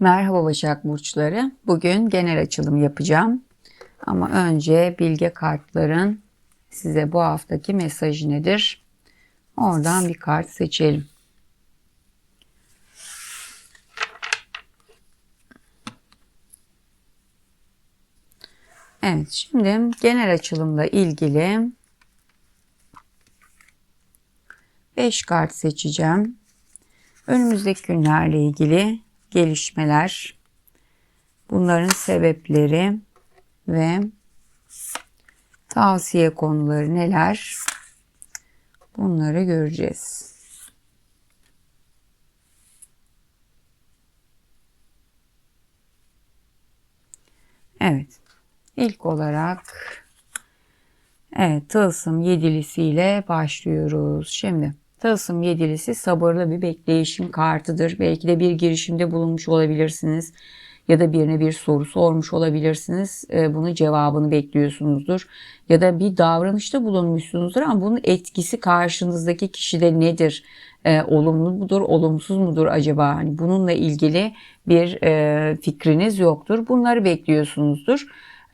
Merhaba Başak Burçları. Bugün genel açılım yapacağım. Ama önce bilge kartların size bu haftaki mesajı nedir? Oradan bir kart seçelim. Evet, şimdi genel açılımla ilgili 5 kart seçeceğim. Önümüzdeki günlerle ilgili gelişmeler, bunların sebepleri ve tavsiye konuları neler? Bunları göreceğiz. Evet. İlk olarak evet tılsım yedilisiyle başlıyoruz. Şimdi Tılsım yedilisi sabırlı bir bekleyişin kartıdır. Belki de bir girişimde bulunmuş olabilirsiniz ya da birine bir soru sormuş olabilirsiniz. Ee, bunun cevabını bekliyorsunuzdur. Ya da bir davranışta bulunmuşsunuzdur ama bunun etkisi karşınızdaki kişide nedir? Ee, olumlu mudur, olumsuz mudur acaba? Hani bununla ilgili bir e, fikriniz yoktur. Bunları bekliyorsunuzdur.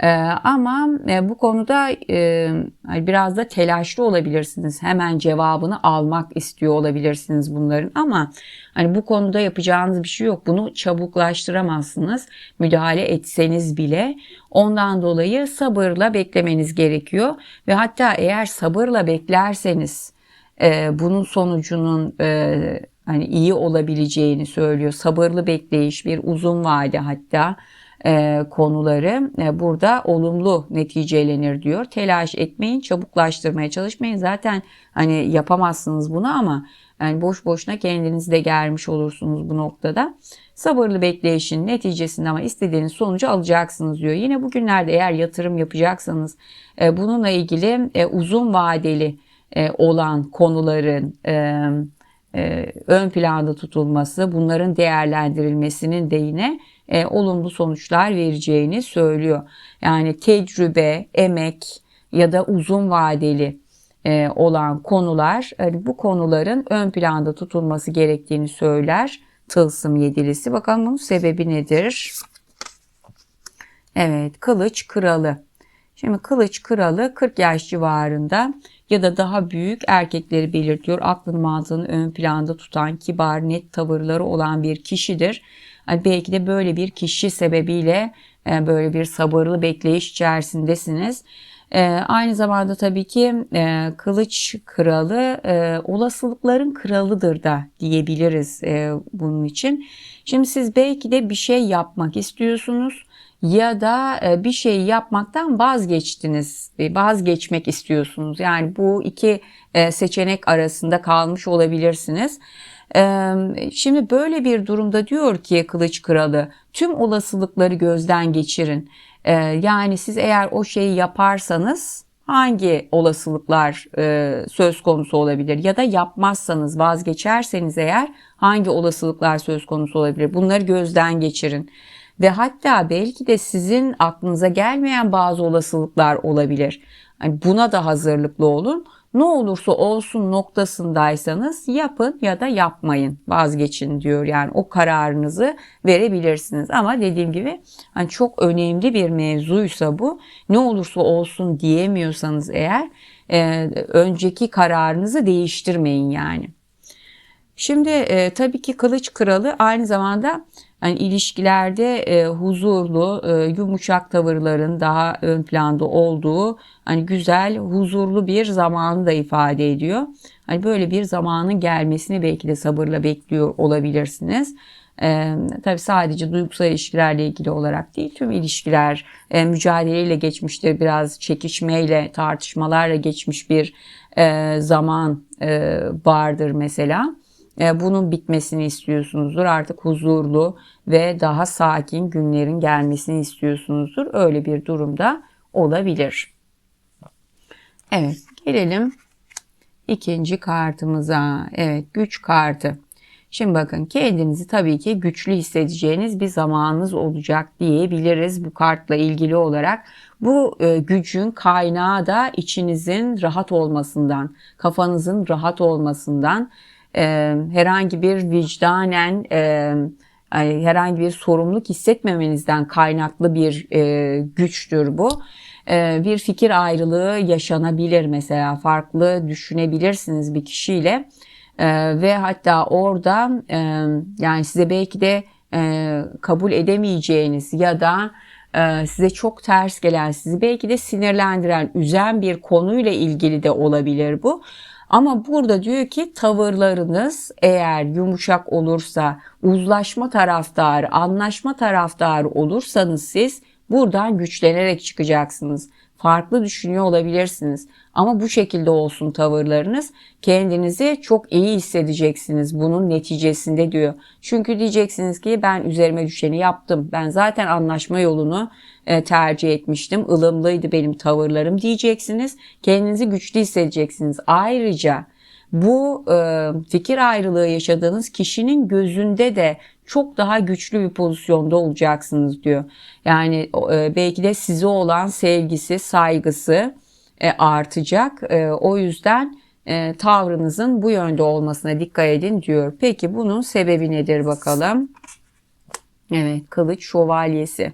Ee, ama e, bu konuda e, biraz da telaşlı olabilirsiniz. Hemen cevabını almak istiyor olabilirsiniz bunların ama hani bu konuda yapacağınız bir şey yok. Bunu çabuklaştıramazsınız. Müdahale etseniz bile ondan dolayı sabırla beklemeniz gerekiyor ve hatta eğer sabırla beklerseniz e, bunun sonucunun hani iyi olabileceğini söylüyor. Sabırlı bekleyiş bir uzun vade hatta konuları e, burada olumlu neticelenir diyor. Telaş etmeyin, çabuklaştırmaya çalışmayın. Zaten hani yapamazsınız bunu ama yani boş boşuna kendinizi de germiş olursunuz bu noktada. Sabırlı bekleyişin neticesinde ama istediğiniz sonucu alacaksınız diyor. Yine bugünlerde eğer yatırım yapacaksanız e, bununla ilgili e, uzun vadeli e, olan konuların e, e, ön planda tutulması, bunların değerlendirilmesinin de yine e, olumlu sonuçlar vereceğini söylüyor. Yani tecrübe, emek ya da uzun vadeli e, olan konular hani bu konuların ön planda tutulması gerektiğini söyler. Tılsım yedilisi. Bakalım bunun sebebi nedir? Evet, kılıç kralı. Şimdi kılıç kralı 40 yaş civarında ya da daha büyük erkekleri belirtiyor. Aklın mantığını ön planda tutan, kibar, net tavırları olan bir kişidir. Belki de böyle bir kişi sebebiyle e, böyle bir sabırlı bekleyiş içerisindesiniz. E, aynı zamanda tabii ki e, kılıç kralı olasılıkların kralıdır da diyebiliriz bunun için. Şimdi siz belki de bir şey yapmak istiyorsunuz ya da bir şey yapmaktan vazgeçtiniz, vazgeçmek istiyorsunuz. Yani bu iki seçenek arasında kalmış olabilirsiniz. Şimdi böyle bir durumda diyor ki Kılıç Kralı tüm olasılıkları gözden geçirin. Yani siz eğer o şeyi yaparsanız hangi olasılıklar söz konusu olabilir ya da yapmazsanız vazgeçerseniz eğer hangi olasılıklar söz konusu olabilir bunları gözden geçirin ve hatta belki de sizin aklınıza gelmeyen bazı olasılıklar olabilir. Yani buna da hazırlıklı olun ne olursa olsun noktasındaysanız yapın ya da yapmayın vazgeçin diyor. Yani o kararınızı verebilirsiniz. Ama dediğim gibi hani çok önemli bir mevzuysa bu ne olursa olsun diyemiyorsanız eğer e, önceki kararınızı değiştirmeyin yani. Şimdi e, tabii ki kılıç kralı aynı zamanda yani ilişkilerde e, huzurlu, e, yumuşak tavırların daha ön planda olduğu hani güzel, huzurlu bir zamanı da ifade ediyor. Hani böyle bir zamanın gelmesini belki de sabırla bekliyor olabilirsiniz. E, tabii sadece duygusal ilişkilerle ilgili olarak değil tüm ilişkiler e, mücadeleyle geçmiştir biraz çekişmeyle tartışmalarla geçmiş bir e, zaman e, vardır mesela. E, bunun bitmesini istiyorsunuzdur. Artık huzurlu ve daha sakin günlerin gelmesini istiyorsunuzdur. Öyle bir durumda olabilir. Evet, gelelim ikinci kartımıza. Evet, güç kartı. Şimdi bakın kendinizi tabii ki güçlü hissedeceğiniz bir zamanınız olacak diyebiliriz bu kartla ilgili olarak. Bu e, gücün kaynağı da içinizin rahat olmasından, kafanızın rahat olmasından, e, herhangi bir vicdanen e, herhangi bir sorumluluk hissetmemenizden kaynaklı bir e, güçtür bu. E, bir fikir ayrılığı yaşanabilir mesela farklı düşünebilirsiniz bir kişiyle e, ve hatta orada e, yani size belki de e, kabul edemeyeceğiniz ya da e, size çok ters gelen, sizi belki de sinirlendiren, üzen bir konuyla ilgili de olabilir bu. Ama burada diyor ki tavırlarınız eğer yumuşak olursa, uzlaşma taraftarı, anlaşma taraftarı olursanız siz buradan güçlenerek çıkacaksınız. Farklı düşünüyor olabilirsiniz. Ama bu şekilde olsun tavırlarınız. Kendinizi çok iyi hissedeceksiniz bunun neticesinde diyor. Çünkü diyeceksiniz ki ben üzerime düşeni yaptım. Ben zaten anlaşma yolunu e, tercih etmiştim. ılımlıydı benim tavırlarım diyeceksiniz. Kendinizi güçlü hissedeceksiniz. Ayrıca bu e, fikir ayrılığı yaşadığınız kişinin gözünde de çok daha güçlü bir pozisyonda olacaksınız diyor. Yani e, belki de size olan sevgisi, saygısı e, artacak. E, o yüzden e, tavrınızın bu yönde olmasına dikkat edin diyor. Peki bunun sebebi nedir bakalım? Evet, kılıç şövalyesi.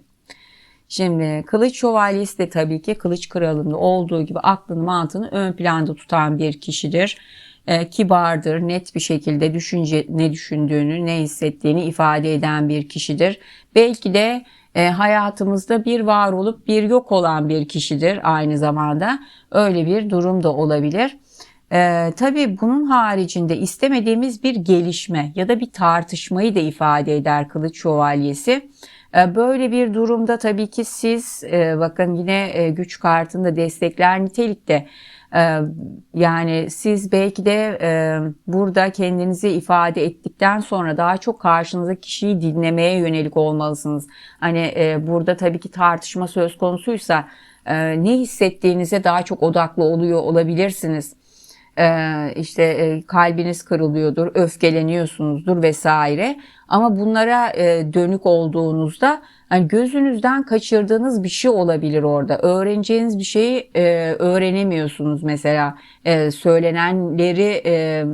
Şimdi kılıç şövalyesi de tabii ki kılıç kralında olduğu gibi aklını mantığını ön planda tutan bir kişidir. E, kibardır, net bir şekilde düşünce ne düşündüğünü, ne hissettiğini ifade eden bir kişidir. Belki de e, hayatımızda bir var olup bir yok olan bir kişidir aynı zamanda. Öyle bir durum da olabilir. E, tabii bunun haricinde istemediğimiz bir gelişme ya da bir tartışmayı da ifade eder kılıç şövalyesi. E, böyle bir durumda tabii ki siz e, bakın yine e, güç kartında destekler nitelikte yani siz belki de e, burada kendinizi ifade ettikten sonra daha çok karşınızdaki kişiyi dinlemeye yönelik olmalısınız. Hani e, burada tabii ki tartışma söz konusuysa e, ne hissettiğinize daha çok odaklı oluyor olabilirsiniz. İşte kalbiniz kırılıyordur, öfkeleniyorsunuzdur vesaire. Ama bunlara dönük olduğunuzda yani gözünüzden kaçırdığınız bir şey olabilir orada. Öğreneceğiniz bir şeyi e, öğrenemiyorsunuz mesela. E, söylenenleri e,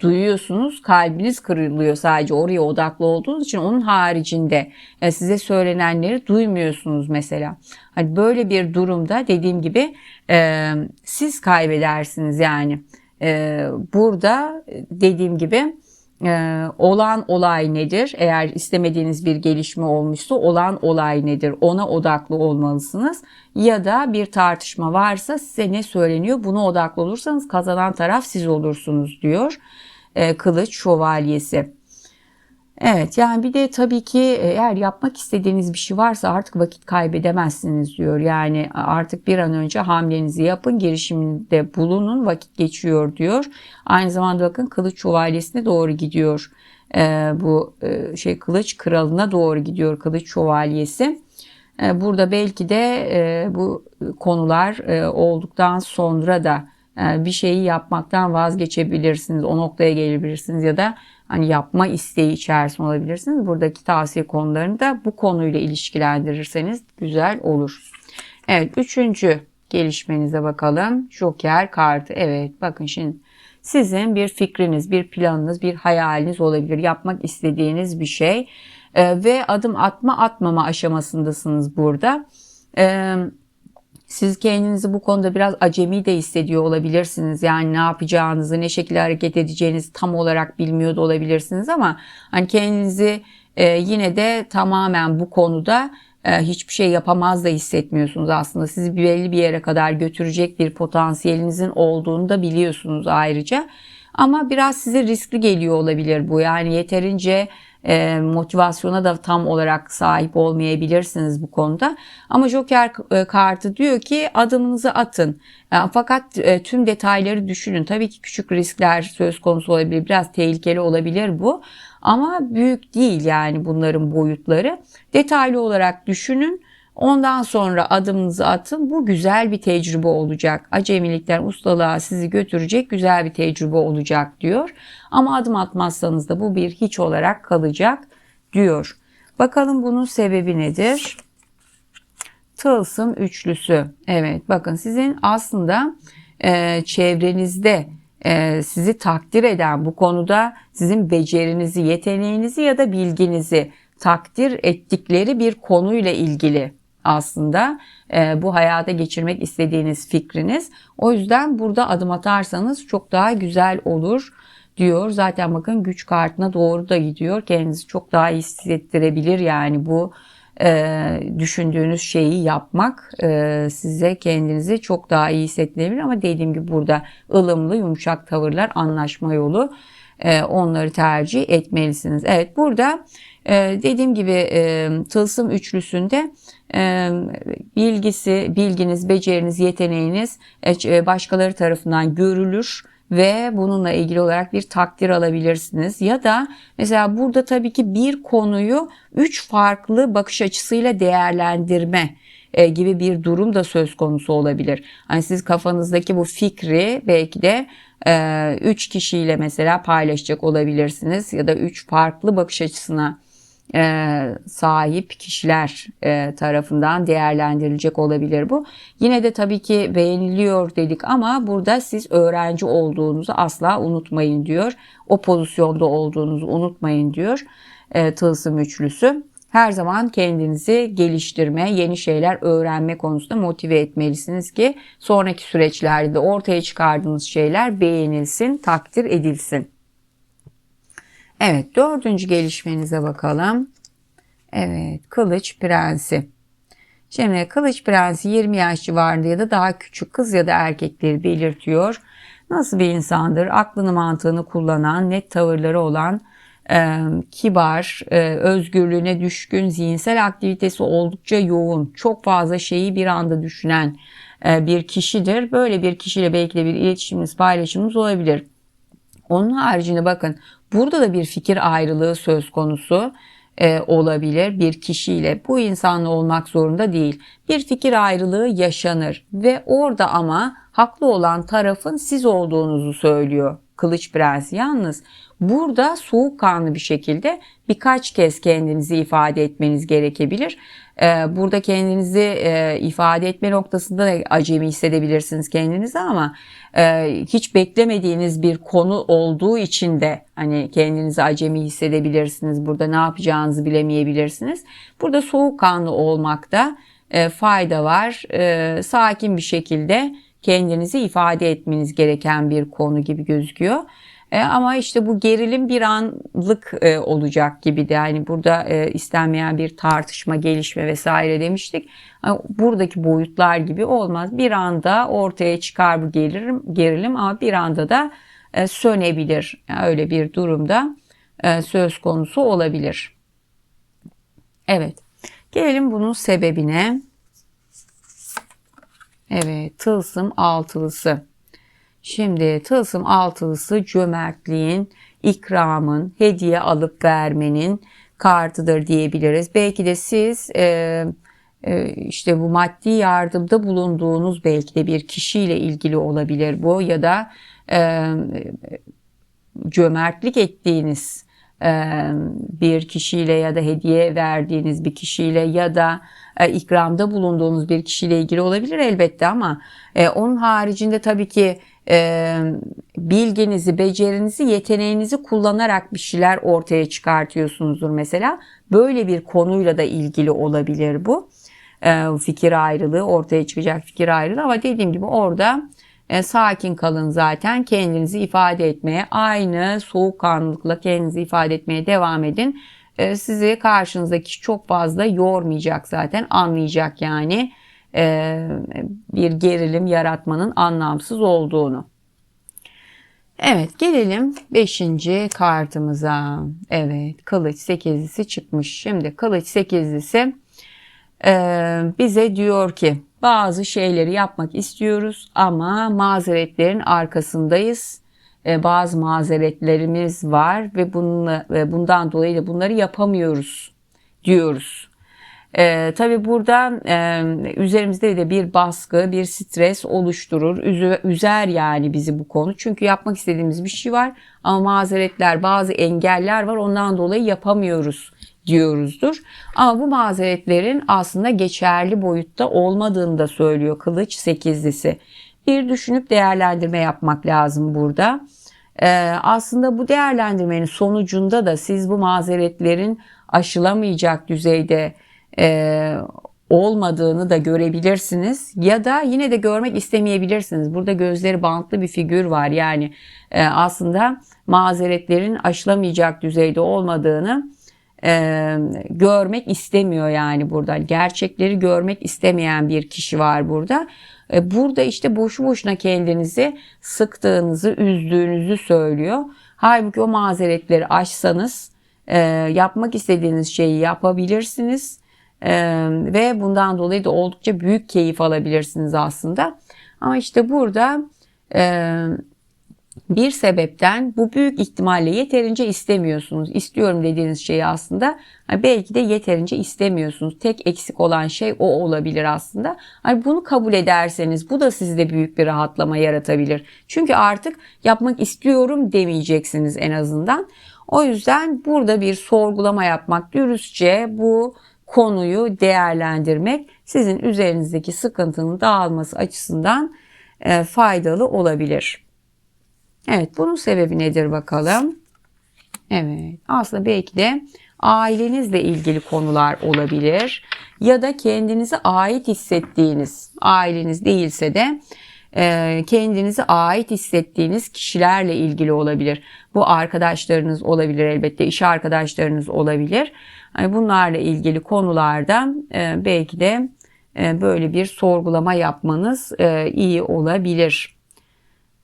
duyuyorsunuz kalbiniz kırılıyor sadece oraya odaklı olduğunuz için onun haricinde e, size söylenenleri duymuyorsunuz mesela. Hani böyle bir durumda dediğim gibi e, siz kaybedersiniz yani. E, burada dediğim gibi ee, olan olay nedir? Eğer istemediğiniz bir gelişme olmuşsa olan olay nedir? Ona odaklı olmalısınız. Ya da bir tartışma varsa size ne söyleniyor? Buna odaklı olursanız kazanan taraf siz olursunuz diyor. Ee, kılıç şövalyesi. Evet yani bir de tabii ki eğer yapmak istediğiniz bir şey varsa artık vakit kaybedemezsiniz diyor. Yani artık bir an önce hamlenizi yapın, girişiminde bulunun, vakit geçiyor diyor. Aynı zamanda bakın kılıç şövalyesine doğru gidiyor. Ee, bu e, şey kılıç kralına doğru gidiyor kılıç şövalyesi. Ee, burada belki de e, bu konular e, olduktan sonra da e, bir şeyi yapmaktan vazgeçebilirsiniz. O noktaya gelebilirsiniz ya da hani yapma isteği içerisinde olabilirsiniz. Buradaki tavsiye konularını da bu konuyla ilişkilendirirseniz güzel olur. Evet üçüncü gelişmenize bakalım. Joker kartı. Evet bakın şimdi sizin bir fikriniz, bir planınız, bir hayaliniz olabilir. Yapmak istediğiniz bir şey ee, ve adım atma atmama aşamasındasınız burada. Evet siz kendinizi bu konuda biraz acemi de hissediyor olabilirsiniz. Yani ne yapacağınızı, ne şekilde hareket edeceğinizi tam olarak bilmiyor da olabilirsiniz ama hani kendinizi e, yine de tamamen bu konuda e, hiçbir şey yapamaz da hissetmiyorsunuz aslında. Sizi belli bir yere kadar götürecek bir potansiyelinizin olduğunu da biliyorsunuz ayrıca. Ama biraz size riskli geliyor olabilir bu. Yani yeterince e, motivasyona da tam olarak sahip olmayabilirsiniz bu konuda. Ama Joker e, kartı diyor ki adımınızı atın. E, fakat e, tüm detayları düşünün. Tabii ki küçük riskler söz konusu olabilir. Biraz tehlikeli olabilir bu. Ama büyük değil yani bunların boyutları. Detaylı olarak düşünün Ondan sonra adımınızı atın. Bu güzel bir tecrübe olacak. Acemilikten ustalığa sizi götürecek güzel bir tecrübe olacak diyor. Ama adım atmazsanız da bu bir hiç olarak kalacak diyor. Bakalım bunun sebebi nedir? Tılsım üçlüsü. Evet bakın sizin aslında e, çevrenizde e, sizi takdir eden bu konuda sizin becerinizi, yeteneğinizi ya da bilginizi takdir ettikleri bir konuyla ilgili aslında e, bu hayata geçirmek istediğiniz fikriniz. O yüzden burada adım atarsanız çok daha güzel olur diyor. Zaten bakın güç kartına doğru da gidiyor. Kendinizi çok daha iyi hissettirebilir yani bu e, düşündüğünüz şeyi yapmak e, size kendinizi çok daha iyi hissettirebilir. Ama dediğim gibi burada ılımlı yumuşak tavırlar anlaşma yolu onları tercih etmelisiniz. Evet burada e, dediğim gibi e, tılsım üçlüsünde e, bilgisi, bilginiz, beceriniz, yeteneğiniz e, başkaları tarafından görülür ve bununla ilgili olarak bir takdir alabilirsiniz. Ya da mesela burada tabii ki bir konuyu üç farklı bakış açısıyla değerlendirme e, gibi bir durum da söz konusu olabilir. Hani siz kafanızdaki bu fikri belki de e, üç kişiyle mesela paylaşacak olabilirsiniz ya da üç farklı bakış açısına e, sahip kişiler e, tarafından değerlendirilecek olabilir bu. Yine de tabii ki beğeniliyor dedik ama burada siz öğrenci olduğunuzu asla unutmayın diyor. O pozisyonda olduğunuzu unutmayın diyor e, tılsım üçlüsü. Her zaman kendinizi geliştirme, yeni şeyler öğrenme konusunda motive etmelisiniz ki sonraki süreçlerde ortaya çıkardığınız şeyler beğenilsin, takdir edilsin. Evet dördüncü gelişmenize bakalım. Evet kılıç prensi. Şimdi kılıç prensi 20 yaş civarında ya da daha küçük kız ya da erkekleri belirtiyor. Nasıl bir insandır? Aklını mantığını kullanan, net tavırları olan, kibar, özgürlüğüne düşkün, zihinsel aktivitesi oldukça yoğun, çok fazla şeyi bir anda düşünen bir kişidir. Böyle bir kişiyle belki de bir iletişimimiz, paylaşımımız olabilir. Onun haricinde bakın burada da bir fikir ayrılığı söz konusu e, olabilir bir kişiyle. Bu insanla olmak zorunda değil. Bir fikir ayrılığı yaşanır ve orada ama haklı olan tarafın siz olduğunuzu söylüyor Kılıç Prensi. Yalnız burada soğukkanlı bir şekilde birkaç kez kendinizi ifade etmeniz gerekebilir. Ee, burada kendinizi e, ifade etme noktasında da acemi hissedebilirsiniz kendinizi ama e, hiç beklemediğiniz bir konu olduğu için de hani kendinizi acemi hissedebilirsiniz. Burada ne yapacağınızı bilemeyebilirsiniz. Burada soğukkanlı olmakta e, fayda var. Sakin bir şekilde kendinizi ifade etmeniz gereken bir konu gibi gözüküyor. E, ama işte bu gerilim bir anlık e, olacak gibi de yani burada e, istenmeyen bir tartışma, gelişme vesaire demiştik. Yani buradaki boyutlar gibi olmaz. Bir anda ortaya çıkar bu gerilim, gerilim ama bir anda da e, sönebilir. Yani öyle bir durumda e, söz konusu olabilir. Evet. Gelelim bunun sebebine. Evet, tılsım altılısı. Şimdi tılsım altılısı cömertliğin, ikramın, hediye alıp vermenin kartıdır diyebiliriz. Belki de siz e, e, işte bu maddi yardımda bulunduğunuz belki de bir kişiyle ilgili olabilir bu ya da e, cömertlik ettiğiniz bir kişiyle ya da hediye verdiğiniz bir kişiyle ya da e, ikramda bulunduğunuz bir kişiyle ilgili olabilir elbette ama e, onun haricinde tabii ki e, bilginizi, becerinizi, yeteneğinizi kullanarak bir şeyler ortaya çıkartıyorsunuzdur mesela. Böyle bir konuyla da ilgili olabilir bu. E, fikir ayrılığı, ortaya çıkacak fikir ayrılığı ama dediğim gibi orada e, sakin kalın zaten kendinizi ifade etmeye, aynı soğukkanlılıkla kendinizi ifade etmeye devam edin. E, sizi karşınızdaki çok fazla yormayacak zaten, anlayacak yani e, bir gerilim yaratmanın anlamsız olduğunu. Evet gelelim 5. kartımıza. Evet kılıç 8'lisi çıkmış. Şimdi kılıç 8'lisi e, bize diyor ki bazı şeyleri yapmak istiyoruz ama mazeretlerin arkasındayız. E, bazı mazeretlerimiz var ve bununla, ve bundan dolayı da bunları yapamıyoruz diyoruz. E, tabii burada e, üzerimizde de bir baskı, bir stres oluşturur. Üzü, üzer yani bizi bu konu. Çünkü yapmak istediğimiz bir şey var ama mazeretler, bazı engeller var. Ondan dolayı yapamıyoruz diyoruzdur. Ama bu mazeretlerin aslında geçerli boyutta olmadığını da söylüyor Kılıç sekizlisi. Bir düşünüp değerlendirme yapmak lazım burada. Ee, aslında bu değerlendirmenin sonucunda da siz bu mazeretlerin aşılamayacak düzeyde e, olmadığını da görebilirsiniz ya da yine de görmek istemeyebilirsiniz. Burada gözleri bantlı bir figür var yani e, aslında mazeretlerin aşılamayacak düzeyde olmadığını e, görmek istemiyor yani burada. Gerçekleri görmek istemeyen bir kişi var burada. E, burada işte boşu boşuna kendinizi sıktığınızı, üzdüğünüzü söylüyor. Halbuki o mazeretleri aşsanız e, yapmak istediğiniz şeyi yapabilirsiniz. E, ve bundan dolayı da oldukça büyük keyif alabilirsiniz aslında. Ama işte burada e, bir sebepten bu büyük ihtimalle yeterince istemiyorsunuz. İstiyorum dediğiniz şeyi aslında belki de yeterince istemiyorsunuz. Tek eksik olan şey o olabilir aslında. Hani bunu kabul ederseniz bu da sizde büyük bir rahatlama yaratabilir. Çünkü artık yapmak istiyorum demeyeceksiniz en azından. O yüzden burada bir sorgulama yapmak, dürüstçe bu konuyu değerlendirmek sizin üzerinizdeki sıkıntının dağılması açısından e, faydalı olabilir. Evet bunun sebebi nedir bakalım. Evet aslında belki de ailenizle ilgili konular olabilir. Ya da kendinize ait hissettiğiniz aileniz değilse de e, kendinize ait hissettiğiniz kişilerle ilgili olabilir. Bu arkadaşlarınız olabilir elbette, iş arkadaşlarınız olabilir. Yani bunlarla ilgili konularda e, belki de e, böyle bir sorgulama yapmanız iyi olabilir.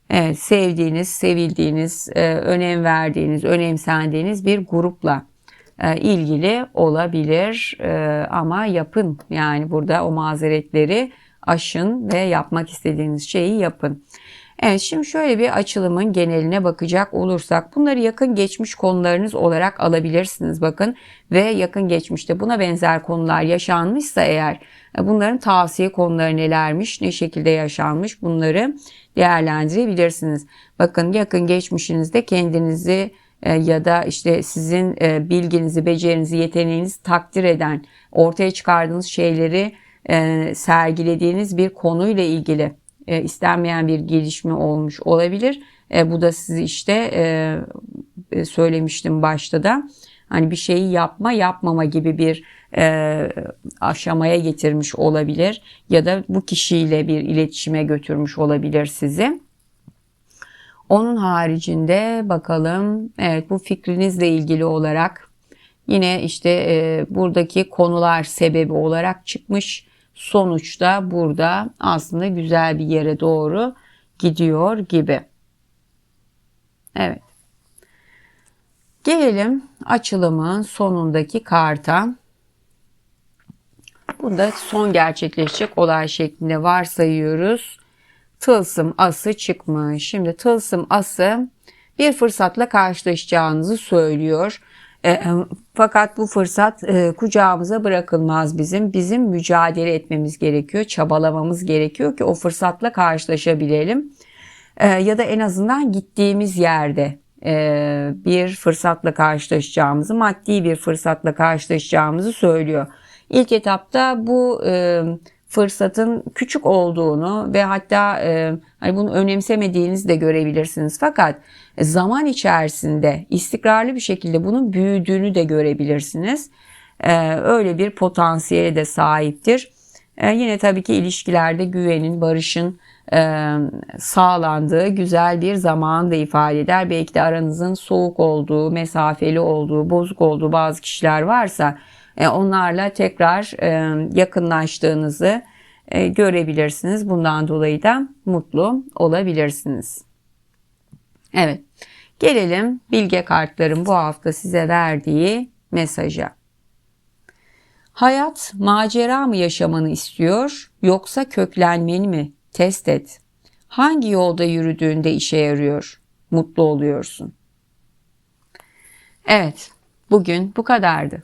Evet, sevdiğiniz, sevildiğiniz, önem verdiğiniz, önemsendiğiniz bir grupla ilgili olabilir. Ama yapın. Yani burada o mazeretleri aşın ve yapmak istediğiniz şeyi yapın. Evet şimdi şöyle bir açılımın geneline bakacak olursak bunları yakın geçmiş konularınız olarak alabilirsiniz bakın. Ve yakın geçmişte buna benzer konular yaşanmışsa eğer e, bunların tavsiye konuları nelermiş ne şekilde yaşanmış bunları değerlendirebilirsiniz. Bakın yakın geçmişinizde kendinizi e, ya da işte sizin e, bilginizi, becerinizi, yeteneğinizi takdir eden, ortaya çıkardığınız şeyleri e, sergilediğiniz bir konuyla ilgili e, istenmeyen bir gelişme olmuş olabilir. E, bu da sizi işte e, e, söylemiştim başta da hani bir şeyi yapma yapmama gibi bir e, aşamaya getirmiş olabilir ya da bu kişiyle bir iletişime götürmüş olabilir sizi. Onun haricinde bakalım evet bu fikrinizle ilgili olarak yine işte e, buradaki konular sebebi olarak çıkmış sonuçta burada aslında güzel bir yere doğru gidiyor gibi. Evet. Gelelim açılımın sonundaki karta. Bunda son gerçekleşecek olay şeklinde varsayıyoruz. Tılsım ası çıkmış. Şimdi tılsım ası bir fırsatla karşılaşacağınızı söylüyor. E, e, fakat bu fırsat e, kucağımıza bırakılmaz bizim. Bizim mücadele etmemiz gerekiyor, çabalamamız gerekiyor ki o fırsatla karşılaşabilelim. Ya da en azından gittiğimiz yerde bir fırsatla karşılaşacağımızı, maddi bir fırsatla karşılaşacağımızı söylüyor. İlk etapta bu fırsatın küçük olduğunu ve hatta e, hani bunu önemsemediğinizi de görebilirsiniz. Fakat zaman içerisinde istikrarlı bir şekilde bunun büyüdüğünü de görebilirsiniz. E, öyle bir potansiyele de sahiptir. E, yine tabii ki ilişkilerde güvenin, barışın e, sağlandığı güzel bir zaman da ifade eder. Belki de aranızın soğuk olduğu, mesafeli olduğu, bozuk olduğu bazı kişiler varsa e, onlarla tekrar e, yakınlaştığınızı e, görebilirsiniz. Bundan dolayı da mutlu olabilirsiniz. Evet. Gelelim bilge kartların bu hafta size verdiği mesaja. Hayat macera mı yaşamanı istiyor yoksa köklenmeni mi? Test et. Hangi yolda yürüdüğünde işe yarıyor? Mutlu oluyorsun. Evet, bugün bu kadardı.